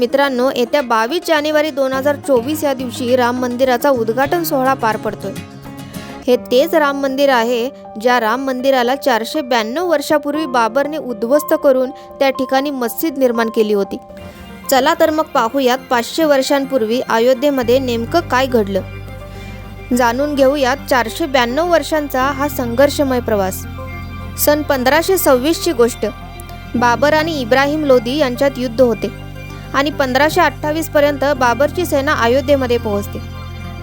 मित्रांनो येत्या बावीस जानेवारी दोन हजार चोवीस या दिवशी राम मंदिराचा उद्घाटन सोहळा पार पडतोय. हे तेच राम मंदिर आहे ज्या राम मंदिराला चारशे ब्याण्णव वर्षापूर्वी बाबरने उद्ध्वस्त करून त्या ठिकाणी मस्जिद निर्माण केली होती. चला तर मग पाहूयात पाचशे वर्षांपूर्वी अयोध्येमध्ये नेमकं काय घडलं. जाणून घेऊयात चारशे ब्याण्णव वर्षांचा हा संघर्षमय प्रवास. सन पंधराशे सव्वीसची गोष्ट. बाबर आणि इब्राहिम लोदी यांच्यात युद्ध होते. आणि पंधराशे अठ्ठावीसपर्यंत बाबरची सेना अयोध्येमध्ये पोहोचते.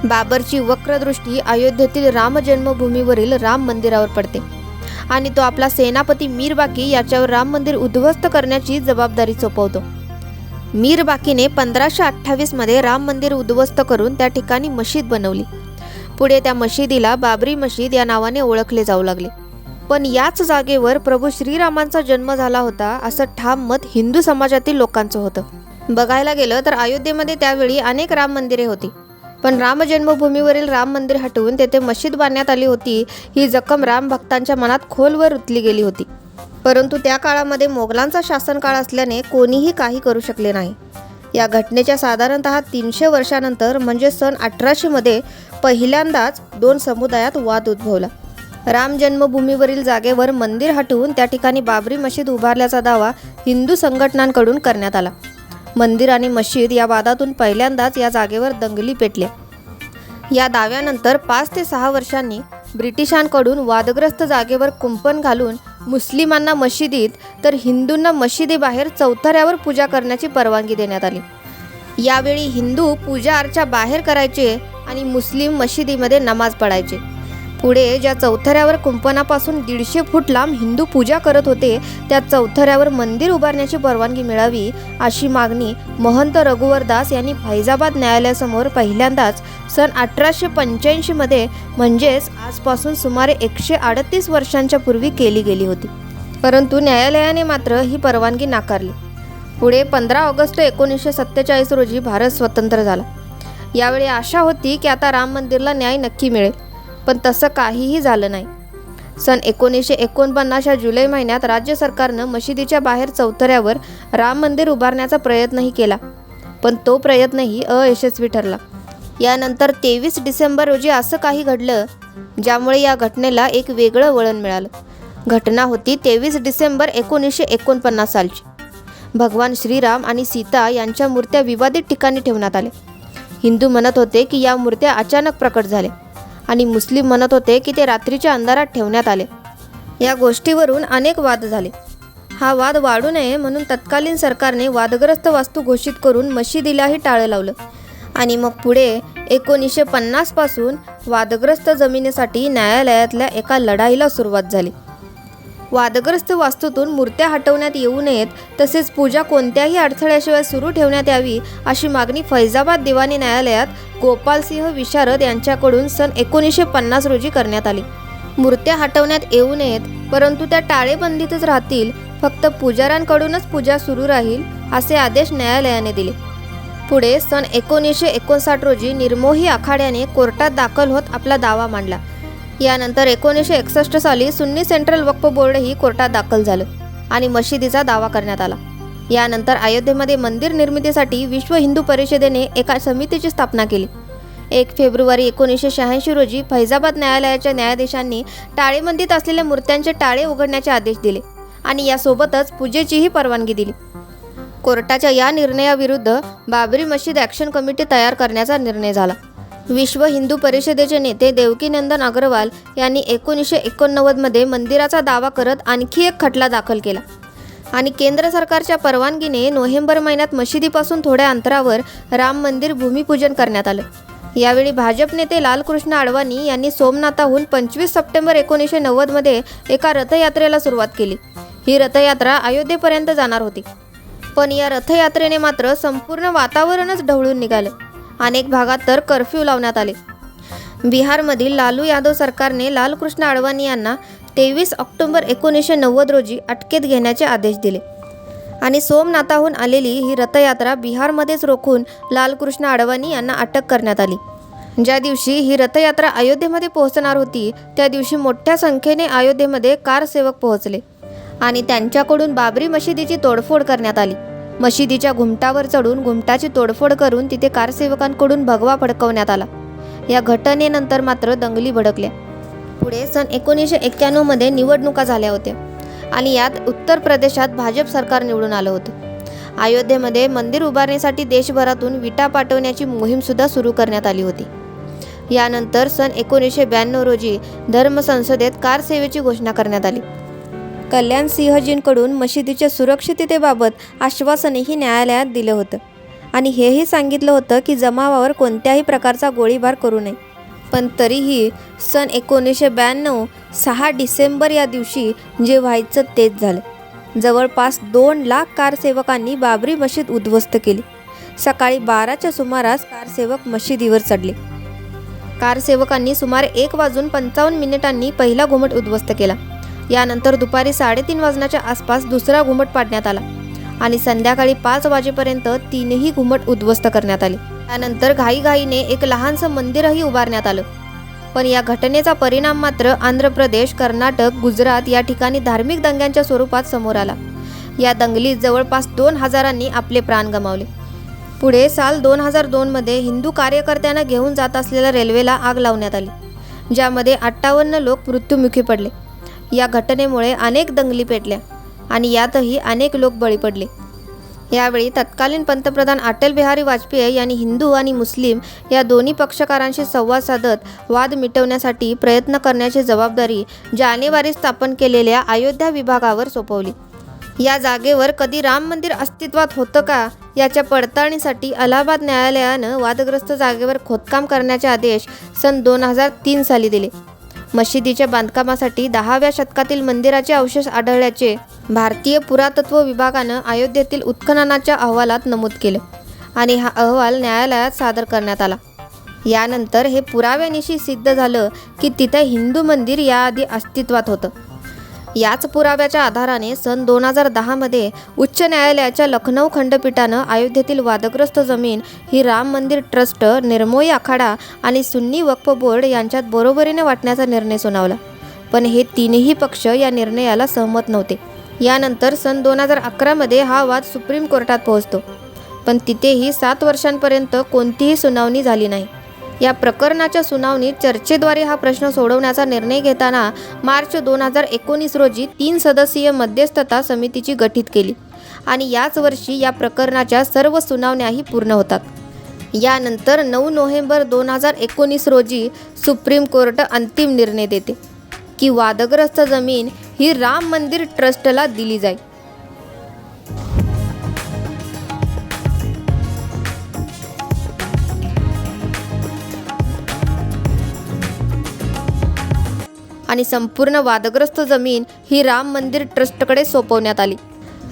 बाबरची वक्रदृष्टी अयोध्येतील राम जन्मभूमीवरील राम मंदिरावर पडते. आणि तो आपला सेनापती मीर बाकी याच्यावर राम मंदिर उद्ध्वस्त करण्याची जबाबदारी सोपवतो. मीर बाकीने पंधराशे अठ्ठावीसमध्ये राम मंदिर उद्ध्वस्त करून त्या ठिकाणी मशीद बनवली. पुढे त्या मशिदीला बाबरी मशीद या नावाने ओळखले जाऊ लागले. पण याच जागेवर प्रभू श्रीरामांचा जन्म झाला होता असं ठाम मत हिंदू समाजातील लोकांचं होतं. बघायला गेलं तर अयोध्येमध्ये त्यावेळी अनेक राम मंदिरे होती. पण राम जन्मभूमीवरील राम मंदिर हटवून तेथे मशीद बांधण्यात आली होती ही जखम राम भक्तांच्या मनात खोलवर रुतली गेली होती. परंतु त्या काळामध्ये मोगलांचा शासनकाळ असल्याने कोणीही काही करू शकले नाही. या घटनेच्या साधारणत तीनशे वर्षानंतर म्हणजे सन अठराशेमध्ये पहिल्यांदाच दोन समुदायात वाद उद्भवला. राम जन्मभूमीवरील जागेवर मंदिर हटवून त्या ठिकाणी बाबरी मशीद उभारल्याचा दावा हिंदू संघटनांकडून करण्यात आला. मंदिर आणि मशीद या वादातून पहिल्यांदाच या जागेवर दंगली पेटल्या. या दाव्यानंतर पाच ते सहा वर्षांनी ब्रिटिशांकडून वादग्रस्त जागेवर कुंपण घालून मुस्लिमांना मशिदीत तर हिंदूंना मशिदीबाहेर चौथऱ्यावर पूजा करण्याची परवानगी देण्यात आली. यावेळी हिंदू पूजा अर्चा बाहेर करायचे आणि मुस्लिम मशिदीमध्ये नमाज पडायचे पुढे ज्या चौथऱ्यावर कुंपणापासून दीडशे फूट लांब हिंदू पूजा करत होते त्या चौथऱ्यावर मंदिर उभारण्याची परवानगी मिळावी अशी मागणी महंत रघुवरदास यांनी फैजाबाद न्यायालयासमोर पहिल्यांदाच सन अठराशे पंच्याऐंशीमध्ये म्हणजेच आजपासून सुमारे एकशे अडतीस वर्षांच्या पूर्वी केली गेली होती. परंतु न्यायालयाने मात्र ही परवानगी नाकारली. पुढे पंधरा ऑगस्ट एकोणीसशे सत्तेचाळीस रोजी भारत स्वतंत्र झाला. यावेळी आशा होती की आता राम मंदिरला न्याय नक्की मिळेल. पण तसं काहीही झालं नाही. सन एकोणीसशे एकोणपन्नासच्या जुलै महिन्यात राज्य सरकारनं मशिदीच्या बाहेर चौथऱ्यावर राम मंदिर उभारण्याचा प्रयत्नही केला. पण तो प्रयत्नही अयशस्वी ठरला. यानंतर तेवीस डिसेंबर रोजी असं काही घडलं ज्यामुळे या घटनेला एक वेगळं वळण मिळालं. घटना होती तेवीस डिसेंबर एकोणीसशे एकोणपन्नास सालची. भगवान श्रीराम आणि सीता यांच्या मूर्त्या विवादित ठिकाणी ठेवण्यात आल्या. हिंदू म्हणत होते की या मूर्त्या अचानक प्रकट झाल्या. आणि मुस्लिम म्हणत होते की ते रात्रीच्या अंधारात ठेवण्यात आले. या गोष्टीवरून अनेक वाद झाले. हा वाद वाढू नये म्हणून तत्कालीन सरकारने वादग्रस्त वास्तू घोषित करून मशिदीलाही टाळं लावलं. आणि मग पुढे एकोणीसशे पन्नासपासून वादग्रस्त जमिनीसाठी न्यायालयातल्या एका लढाईला सुरुवात झाली. वादग्रस्त वास्तूतून मूर्त्या हटवण्यात येऊ नयेत तसेच पूजा कोणत्याही अडथळ्याशिवाय सुरू ठेवण्यात यावी अशी मागणी फैजाबाद दिवाणी न्यायालयात गोपालसिंह विशारद यांच्याकडून सन एकोणीसशे पन्नास रोजी करण्यात आली. मूर्त्या हटवण्यात येऊ नयेत परंतु त्या टाळेबंदीतच राहतील फक्त पुजाऱ्यांकडूनच पूजा सुरू राहील असे आदेश न्यायालयाने दिले. पुढे सन एकोणीसशे एकोणसाठ रोजी निर्मोही आखाड्याने कोर्टात दाखल होत आपला दावा मांडला. यानंतर एकोणीसशे एकसष्ट साली सुन्नी सेंट्रल वक्फ बोर्डही कोर्टात दाखल झालं आणि मशिदीचा दावा करण्यात आला. यानंतर अयोध्येमध्ये मंदिर निर्मितीसाठी विश्व हिंदू परिषदेने एका समितीची स्थापना केली. एक फेब्रुवारी एकोणीसशे शहाऐंशी रोजी फैजाबाद न्यायालयाच्या न्यायाधीशांनी टाळेबंदीत असलेल्या मूर्त्यांचे टाळे उघडण्याचे आदेश दिले आणि यासोबतच पूजेचीही परवानगी दिली. कोर्टाच्या या निर्णयाविरुद्ध बाबरी मशीद ॲक्शन कमिटी तयार करण्याचा निर्णय झाला. विश्व हिंदू परिषदेचे नेते देवकीनंदन अग्रवाल यांनी एकोणीसशे एकोणनव्वदमध्ये मंदिराचा दावा करत आणखी एक खटला दाखल केला. आणि केंद्र सरकारच्या परवानगीने नोव्हेंबर महिन्यात मशिदीपासून थोड्या अंतरावर राम मंदिर भूमिपूजन करण्यात आलं. यावेळी भाजप नेते लालकृष्ण अडवाणी यांनी सोमनाथाहून पंचवीस सप्टेंबर एकोणीसशे नव्वदमध्ये एका रथयात्रेला सुरुवात केली. ही रथयात्रा अयोध्येपर्यंत जाणार होती. पण या रथयात्रेने मात्र संपूर्ण वातावरणच ढवळून निघालं. अनेक भागात तर कर्फ्यू लावण्यात आले. बिहारमधील लालू यादव सरकारने लालकृष्ण अडवाणी यांना तेवीस ऑक्टोबर एकोणीसशे नव्वद रोजी अटकेत घेण्याचे आदेश दिले. आणि सोमनाथाहून आलेली ही रथयात्रा बिहारमध्येच रोखून लालकृष्ण अडवाणी यांना अटक करण्यात आली. ज्या दिवशी ही रथयात्रा अयोध्येमध्ये पोहोचणार होती त्या दिवशी मोठ्या संख्येने अयोध्येमध्ये कारसेवक पोहोचले आणि त्यांच्याकडून बाबरी मशिदीची तोडफोड करण्यात आली. मशिदीच्या घुमटावर चढून घुमटाची तोडफोड करून तिथे कारसेवकांकडून भगवा फडकवण्यात आला. या घटनेनंतर मात्र दंगली भडकल्या. पुढे सन एकोणीसशे एक्क्याण्णवमध्ये निवडणुका झाल्या होत्या आणि यात उत्तर प्रदेशात भाजप सरकार निवडून आलं होतं. अयोध्येमध्ये मंदिर उभारण्यासाठी देशभरातून विटा पाठवण्याची मोहीमसुद्धा सुरू करण्यात आली होती. यानंतर सन एकोणीसशे ब्याण्णव रोजी धर्म संसदेत घोषणा करण्यात आली. कल्याण सिंहजींकडून मशिदीच्या सुरक्षिततेबाबत आश्वासनही न्यायालयात दिलं होतं. आणि हेही सांगितलं होतं की जमावावर कोणत्याही प्रकारचा गोळीबार करू नये. पण तरीही सन एकोणीसशे ब्याण्णव सहा डिसेंबर या दिवशी जे व्हायचं तेच झालं. जवळपास दोन लाख कारसेवकांनी बाबरी मशीद उद्ध्वस्त केली. सकाळी बाराच्या सुमारास कारसेवक मशिदीवर चढले. कारसेवकांनी सुमारे एक वाजून पंचावन्न मिनिटांनी पहिला घुमट उद्ध्वस्त केला. यानंतर दुपारी साडेतीन वाजण्याच्या आसपास दुसरा घुमट पाडण्यात आला आणि संध्याकाळी पाच वाजेपर्यंत तीनही घुमट उद्ध्वस्त करण्यात आले. त्यानंतर घाईघाईने एक लहानसं मंदिरही उभारण्यात आलं. पण या घटनेचा परिणाम मात्र आंध्र प्रदेश कर्नाटक गुजरात या ठिकाणी धार्मिक दंग्यांच्या स्वरूपात समोर आला. या दंगलीत जवळपास दोन हजारांनी आपले प्राण गमावले. पुढे साल दोन हजार दोनमध्ये हिंदू कार्यकर्त्यांना घेऊन जात असलेल्या रेल्वेला आग लावण्यात आली ज्यामध्ये अठ्ठावन्न लोक मृत्युमुखी पडले. या घटनेमुळे अनेक दंगली पेटल्या आणि यातही अनेक लोक बळी पडले. यावेळी तत्कालीन पंतप्रधान अटल बिहारी वाजपेयी यांनी हिंदू आणि मुस्लिम या दोन्ही पक्षकारांशी संवाद साधत वाद मिटवण्यासाठी प्रयत्न करण्याची जबाबदारी जानेवारी स्थापन केलेल्या अयोध्या विभागावर सोपवली. या जागेवर कधी राम मंदिर अस्तित्वात होतं का याच्या पडताळणीसाठी अलाहाबाद न्यायालयानं वादग्रस्त जागेवर खोदकाम करण्याचे आदेश सन दोन हजार तीन साली दिले. मशिदीच्या बांधकामासाठी दहाव्या शतकातील मंदिराचे अवशेष आढळल्याचे भारतीय पुरातत्व विभागानं अयोध्येतील उत्खननाच्या अहवालात नमूद केलं आणि हा अहवाल न्यायालयात सादर करण्यात आला. यानंतर हे पुराव्यानिशी सिद्ध झालं की तिथं हिंदू मंदिर याआधी अस्तित्वात होतं. याच पुराव्याच्या आधाराने सन दोन हजार दहामध्ये उच्च न्यायालयाच्या लखनौ खंडपीठानं अयोध्येतील वादग्रस्त जमीन ही राम मंदिर ट्रस्ट निर्मोई आखाडा आणि सुन्नी वक्फ बोर्ड यांच्यात बरोबरीने वाटण्याचा निर्णय सुनावला. पण हे तीनही पक्ष या निर्णयाला सहमत नव्हते. यानंतर सन दोन हजार अकरामध्ये हा वाद सुप्रीम कोर्टात पोहोचतो. पण तिथेही सात वर्षांपर्यंत कोणतीही सुनावणी झाली नाही. या प्रकरणाच्या सुनावणीत चर्चेद्वारे हा प्रश्न सोडवण्याचा निर्णय घेताना मार्च दोन हजार एकोणीस रोजी तीन सदस्यीय मध्यस्थता समितीची गठीत केली आणि याच वर्षी या प्रकरणाच्या सर्व सुनावण्याही पूर्ण होतात. यानंतर नऊ नोव्हेंबर दोन हजार एकोणीस रोजी सुप्रीम कोर्ट अंतिम निर्णय देते की वादग्रस्त जमीन ही राम मंदिर ट्रस्टला दिली जाईल. आणि संपूर्ण वादग्रस्त जमीन ही राम मंदिर ट्रस्टकडे सोपवण्यात आली.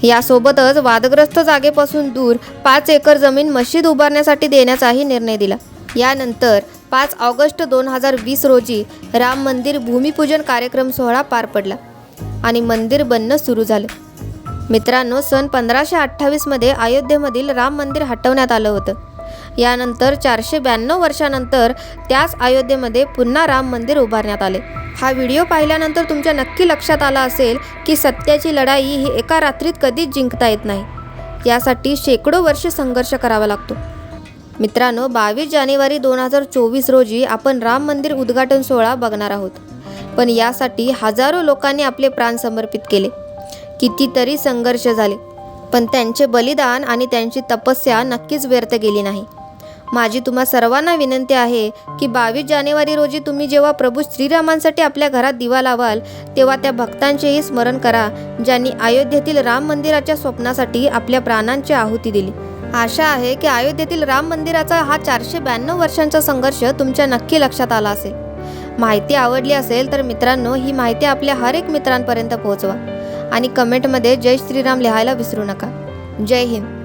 यासोबतच वादग्रस्त जागेपासून दूर पाच एकर जमीन मशीद उभारण्यासाठी देण्याचाही निर्णय दिला. यानंतर पाच ऑगस्ट दोन हजार वीस रोजी राम मंदिर भूमिपूजन कार्यक्रम सोहळा पार पडला आणि मंदिर बनणं सुरू झालं. मित्रांनो सन पंधराशे अठ्ठावीसमध्ये अयोध्येमधील राम मंदिर हटवण्यात आलं होतं. यानंतर चारशे ब्याण्णव वर्षानंतर त्याच अयोध्येमध्ये पुन्हा राम मंदिर उभारण्यात आले. हा व्हिडिओ पाहिल्यानंतर तुमच्या नक्की लक्षात आला असेल की सत्याची लढाई ही एका रात्रीत कधीच जिंकता येत नाही. यासाठी शेकडो वर्ष संघर्ष करावा लागतो. मित्रांनो बावीस जानेवारी दोन हजार चोवीस रोजी आपण राम मंदिर उद्घाटन सोहळा बघणार आहोत. पण यासाठी हजारो लोकांनी आपले प्राण समर्पित केले. कितीतरी संघर्ष झाले पण त्यांचे बलिदान आणि त्यांची तपस्या नक्कीच व्यर्थ गेली नाही. माझी तुम्हा सर्वांना विनंती आहे की बावीस जानेवारी रोजी तुम्ही जेव्हा प्रभू श्रीरामांसाठी आपल्या घरात दिवा लावाल तेव्हा त्या भक्तांचेही स्मरण करा ज्यांनी अयोध्येतील राम मंदिराच्या स्वप्नासाठी आपल्या प्राणांची आहुती दिली. आशा आहे की अयोध्येतील राम मंदिराचा हा चारशे ब्याण्णव वर्षांचा संघर्ष तुमच्या नक्की लक्षात आला असेल. माहिती आवडली असेल तर मित्रांनो ही माहिती आपल्या हर एक मित्रांपर्यंत पोहोचवा. आणि कमेंटमध्ये जय श्रीराम लिहायला विसरू नका. जय हिंद.